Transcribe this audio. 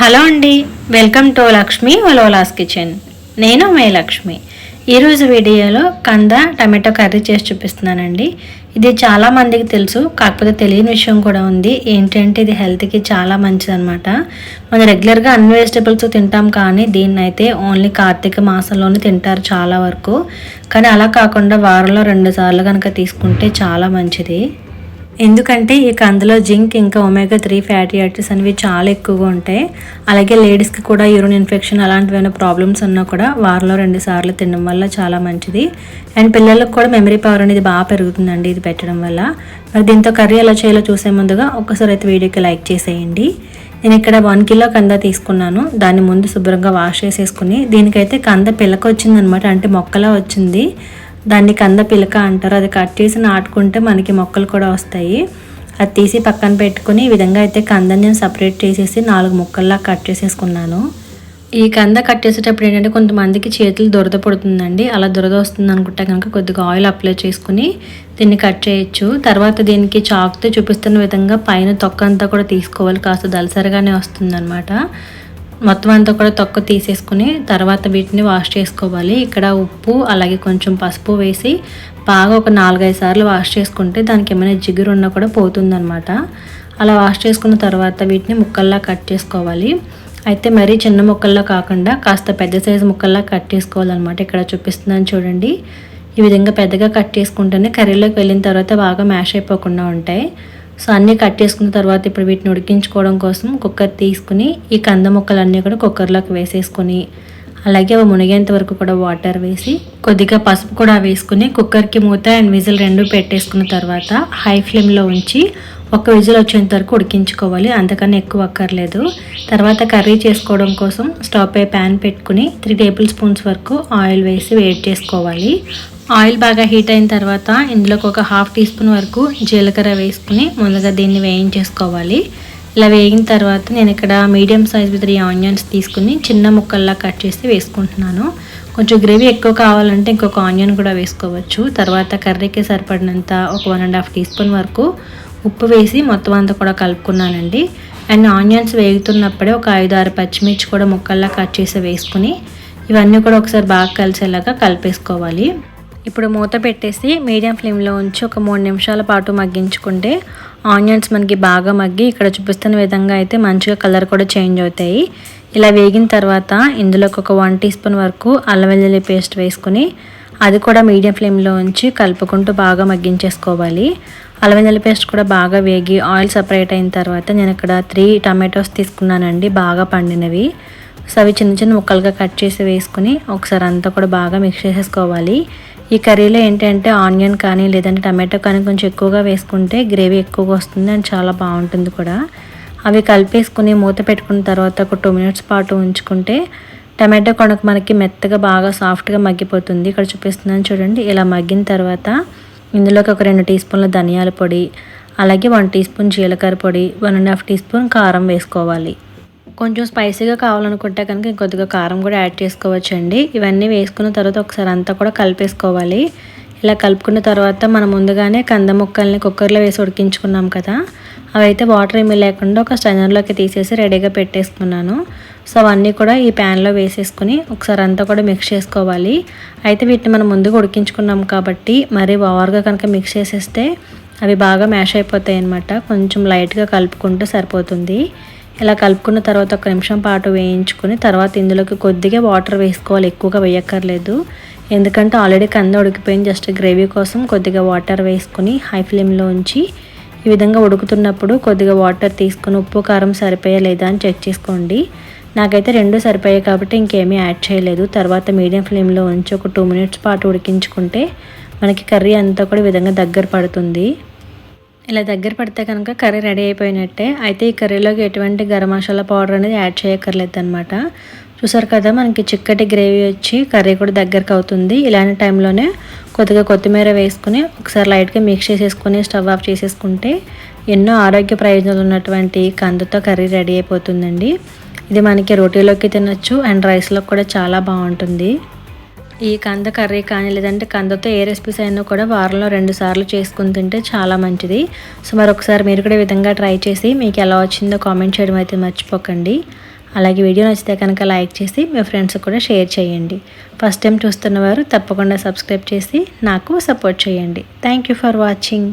Hello అండి. Welcome to Lakshmi వలోలాస్ kitchen. నేను మే లక్ష్మి. ఈరోజు వీడియోలో కంద టమాటో కర్రీ చేసి చూపిస్తున్నానండి. ఇది చాలా మందికి తెలుసు కాకపోతే తెలియని విషయం కూడా ఉంది. ఏంటంటే ఇది హెల్త్కి చాలా మంచిదనమాట మనం రెగ్యులర్గా అన్ని వెజిటబుల్స్ తింటాం కానీ దీన్ని అయితే ఓన్లీ కార్తీక మాసంలోనే తింటారు చాలా వరకు. కానీ అలా కాకుండా వారంలో రెండు సార్లు కనుక తీసుకుంటే చాలా మంచిది. ఎందుకంటే ఈ కందులో జింక్ ఇంకా ఒమేగా త్రీ ఫ్యాటీ యాసిడ్స్ అనేవి చాలా ఎక్కువగా ఉంటాయి. అలాగే లేడీస్కి కూడా యూరిన్ ఇన్ఫెక్షన్ అలాంటివైనా ప్రాబ్లమ్స్ ఉన్నా కూడా వారంలో రెండు సార్లు తినడం వల్ల చాలా మంచిది. అండ్ పిల్లలకు కూడా మెమరీ పవర్ అనేది బాగా పెరుగుతుందండి ఇది పెట్టడం వల్ల. మరి దీంతో కర్రీ ఎలా చేయాలో చూసే ముందుగా ఒక్కసారి అయితే వీడియోకి లైక్ చేసేయండి. నేను ఇక్కడ వన్ కిలో కంద తీసుకున్నాను. దాన్ని ముందు శుభ్రంగా వాష్ చేసేసుకుని దీనికైతే కంద పిల్లక వచ్చిందనమాట అంటే మొక్కలా వచ్చింది. దాన్ని కంద పిలక అంటారు. అది కట్ చేసి నాటుకుంటే మనకి మొక్కలు కూడా వస్తాయి. అది తీసి పక్కన పెట్టుకుని ఈ విధంగా అయితే కందని నేను సపరేట్ చేసేసి నాలుగు ముక్కల్లా కట్ చేసేసుకున్నాను. ఈ కంద కట్ చేసేటప్పుడు ఏంటంటే కొంతమందికి చేతులు దురద పడుతుందండి. అలా దురద వస్తుంది అనుకుంటే కనుక కొద్దిగా ఆయిల్ అప్లై చేసుకుని దీన్ని కట్ చేయొచ్చు. తర్వాత దీనికి చాక్తో చూపిస్తున్న విధంగా పైన తొక్క అంతా కూడా తీసుకోవాలి. కాస్త దలసరిగానే వస్తుందన్నమాట. మొత్తం అంతా కూడా తొక్క తీసేసుకుని తర్వాత వీటిని వాష్ చేసుకోవాలి. ఇక్కడ ఉప్పు అలాగే కొంచెం పసుపు వేసి బాగా ఒక నాలుగైదు సార్లు వాష్ చేసుకుంటే దానికి ఏమైనా జిగురు ఉన్నా కూడా పోతుందన్నమాట. అలా వాష్ చేసుకున్న తర్వాత వీటిని ముక్కల్లా కట్ చేసుకోవాలి. అయితే మరీ చిన్న ముక్కల్లో కాకుండా కాస్త పెద్ద సైజు ముక్కల్లా కట్ చేసుకోవాలన్నమాట. ఇక్కడ చూపిస్తున్నాను చూడండి. ఈ విధంగా పెద్దగా కట్ చేసుకుంటేనే కర్రీలోకి వెళ్ళిన తర్వాత బాగా మ్యాష్ అయిపోకుండా ఉంటాయి. సో అన్నీ కట్ చేసుకున్న తర్వాత ఇప్పుడు వీటిని ఉడికించుకోవడం కోసం కుక్కర్ తీసుకుని ఈ కంద ముక్కలన్నీ కూడా కుక్కర్లోకి వేసేసుకొని అలాగే అవి మునిగేంత వరకు కూడా వాటర్ వేసి కొద్దిగా పసుపు కూడా వేసుకుని కుక్కర్కి మూత అండ్ విజిల్ రెండు పెట్టేసుకున్న తర్వాత హై ఫ్లేమ్లో ఉంచి ఒక విజిల్ వచ్చేంత వరకు ఉడికించుకోవాలి. అంతకన్నా ఎక్కువ అక్కర్లేదు. తర్వాత కర్రీ చేసుకోవడం కోసం స్టవ్ పై ప్యాన్ పెట్టుకుని త్రీ టేబుల్ స్పూన్స్ వరకు ఆయిల్ వేసి వేడి చేసుకోవాలి. ఆయిల్ బాగా హీట్ అయిన తర్వాత ఇందులోకి ఒక హాఫ్ టీ స్పూన్ వరకు జీలకర్ర వేసుకుని ముందుగా దీన్ని వేయించేసుకోవాలి. ఇలా వేగిన తర్వాత నేను ఇక్కడ మీడియం సైజ్ త్రీ ఆనియన్స్ తీసుకుని చిన్న ముక్కల్లా కట్ చేసి వేసుకుంటున్నాను. కొంచెం గ్రేవీ ఎక్కువ కావాలంటే ఇంకొక ఆనియన్ కూడా వేసుకోవచ్చు. తర్వాత కర్రీకి సరిపడినంత ఒక one and half teaspoon వరకు ఉప్పు వేసి మొత్తం అంతా కూడా కలుపుకున్నానండి. అండ్ ఆనియన్స్ వేగుతున్నప్పుడే ఒక ఐదు ఆరు పచ్చిమిర్చి కూడా ముక్కల్లా కట్ చేసి వేసుకుని ఇవన్నీ కూడా ఒకసారి బాగా కలిసేలాగా కలిపేసుకోవాలి. ఇప్పుడు మూత పెట్టేసి మీడియం ఫ్లేమ్లో ఉంచి ఒక మూడు నిమిషాల పాటు మగ్గించుకుంటే ఆనియన్స్ మనకి బాగా మగ్గి ఇక్కడ చూపిస్తున్న విధంగా అయితే మంచిగా కలర్ కూడా చేంజ్ అవుతాయి. ఇలా వేగిన తర్వాత ఇందులోకి ఒక వన్ టీ స్పూన్ వరకు అల్లం వెల్లుల్లి పేస్ట్ వేసుకుని అది కూడా మీడియం ఫ్లేమ్లో ఉంచి కలుపుకుంటూ బాగా మగ్గించేసుకోవాలి. అల్లం పేస్ట్ కూడా బాగా వేగి ఆయిల్ సపరేట్ అయిన తర్వాత నేను ఇక్కడ త్రీ టమాటోస్ తీసుకున్నానండి బాగా పండినవి. సో అవి చిన్న చిన్న ముక్కలుగా కట్ చేసి వేసుకుని ఒకసారి అంతా కూడా బాగా మిక్స్ చేసేసుకోవాలి. ఈ కర్రీలో ఏంటంటే ఆనియన్ కానీ లేదంటే టమాటో కానీ కొంచెం ఎక్కువగా వేసుకుంటే గ్రేవీ ఎక్కువగా వస్తుంది అండ్ చాలా బాగుంటుంది కూడా. అవి కలిపేసుకుని మూత పెట్టుకున్న తర్వాత ఒక టూ మినిట్స్ పాటు ఉంచుకుంటే టమాటో కొనకు మనకి మెత్తగా బాగా సాఫ్ట్గా మగ్గిపోతుంది. ఇక్కడ చూపిస్తున్నాను చూడండి. ఇలా మగ్గిన తర్వాత ఇందులోకి ఒక రెండు టీ స్పూన్ల ధనియాల పొడి అలాగే వన్ టీ స్పూన్ జీలకర్ర పొడి one and half teaspoon కారం వేసుకోవాలి. కొంచెం స్పైసీగా కావాలనుకుంటే కనుక ఇంకొద్దిగా కారం కూడా యాడ్ చేసుకోవచ్చు అండి ఇవన్నీ వేసుకున్న తర్వాత ఒకసారి అంతా కూడా కలిపేసుకోవాలి. ఇలా కలుపుకున్న తర్వాత మనం ముందుగానే కంద ముక్కల్ని కుక్కర్లో వేసి ఉడికించుకున్నాం కదా. అవైతే వాటర్ ఏమీ లేకుండా ఒక స్టైనర్లోకి తీసేసి రెడీగా పెట్టేసుకున్నాను. సో అవన్నీ కూడా ఈ ప్యాన్లో వేసేసుకుని ఒకసారి అంతా కూడా మిక్స్ చేసుకోవాలి. అయితే వీటిని మనం ముందుగా ఉడికించుకున్నాం కాబట్టి మరీ ఓవర్గా కనుక మిక్స్ చేసేస్తే అవి బాగా మ్యాష్ అయిపోతాయి అనమాట కొంచెం లైట్గా కలుపుకుంటూ సరిపోతుంది. ఇలా కలుపుకున్న తర్వాత ఒక నిమిషం పాటు వేయించుకుని తర్వాత ఇందులోకి కొద్దిగా వాటర్ వేసుకోవాలి. ఎక్కువగా వేయక్కర్లేదు. ఎందుకంటే ఆల్రెడీ కంద ఉడికిపోయింది. జస్ట్ గ్రేవీ కోసం కొద్దిగా వాటర్ వేసుకుని హై ఫ్లేమ్లో ఉంచి ఈ విధంగా ఉడుకుతున్నప్పుడు కొద్దిగా వాటర్ తీసుకుని ఉప్పు కారం సరిపోయా లేదా అని చెక్ చేసుకోండి. నాకైతే రెండు సరిపోయాయి కాబట్టి ఇంకేమీ యాడ్ చేయలేదు. తర్వాత మీడియం ఫ్లేమ్లో ఉంచి ఒక టూ మినిట్స్ పాటు ఉడికించుకుంటే మనకి కర్రీ అంతా కూడా విధంగా దగ్గర పడుతుంది. ఇలా దగ్గర పడితే కనుక కర్రీ రెడీ అయిపోయినట్టే. అయితే ఈ కర్రీలోకి ఎటువంటి గరం మసాలా పౌడర్ అనేది యాడ్ చేయక్కర్లేదు అనమాట చూసారు కదా మనకి చిక్కటి గ్రేవీ వచ్చి కర్రీ కూడా దగ్గరకు అవుతుంది. ఇలాంటి టైంలోనే కొద్దిగా కొత్తిమీర వేసుకుని ఒకసారి లైట్గా మిక్స్ చేసేసుకొని స్టవ్ ఆఫ్ చేసేసుకుంటే ఎన్నో ఆరోగ్య ప్రయోజనాలు ఉన్నటువంటి కందుతో కర్రీ రెడీ అయిపోతుందండి. ఇది మనకి రోటీలోకి తినొచ్చు అండ్ రైస్లో కూడా చాలా బాగుంటుంది. ఈ కంద కర్రీ కానీ లేదంటే కందతో ఏ రెసిపీస్ అయినా కూడా వారంలో రెండు సార్లు చేసుకుని తింటే చాలా మంచిది. సో మరొకసారి మీరు కూడా విధంగా ట్రై చేసి మీకు ఎలా వచ్చిందో కామెంట్ చేయడం అయితే మర్చిపోకండి. అలాగే వీడియో నచ్చితే కనుక లైక్ చేసి మీ ఫ్రెండ్స్కి కూడా షేర్ చేయండి. ఫస్ట్ టైం చూస్తున్నవారు తప్పకుండా సబ్స్క్రైబ్ చేసి నాకు సపోర్ట్ చేయండి. Thank you for watching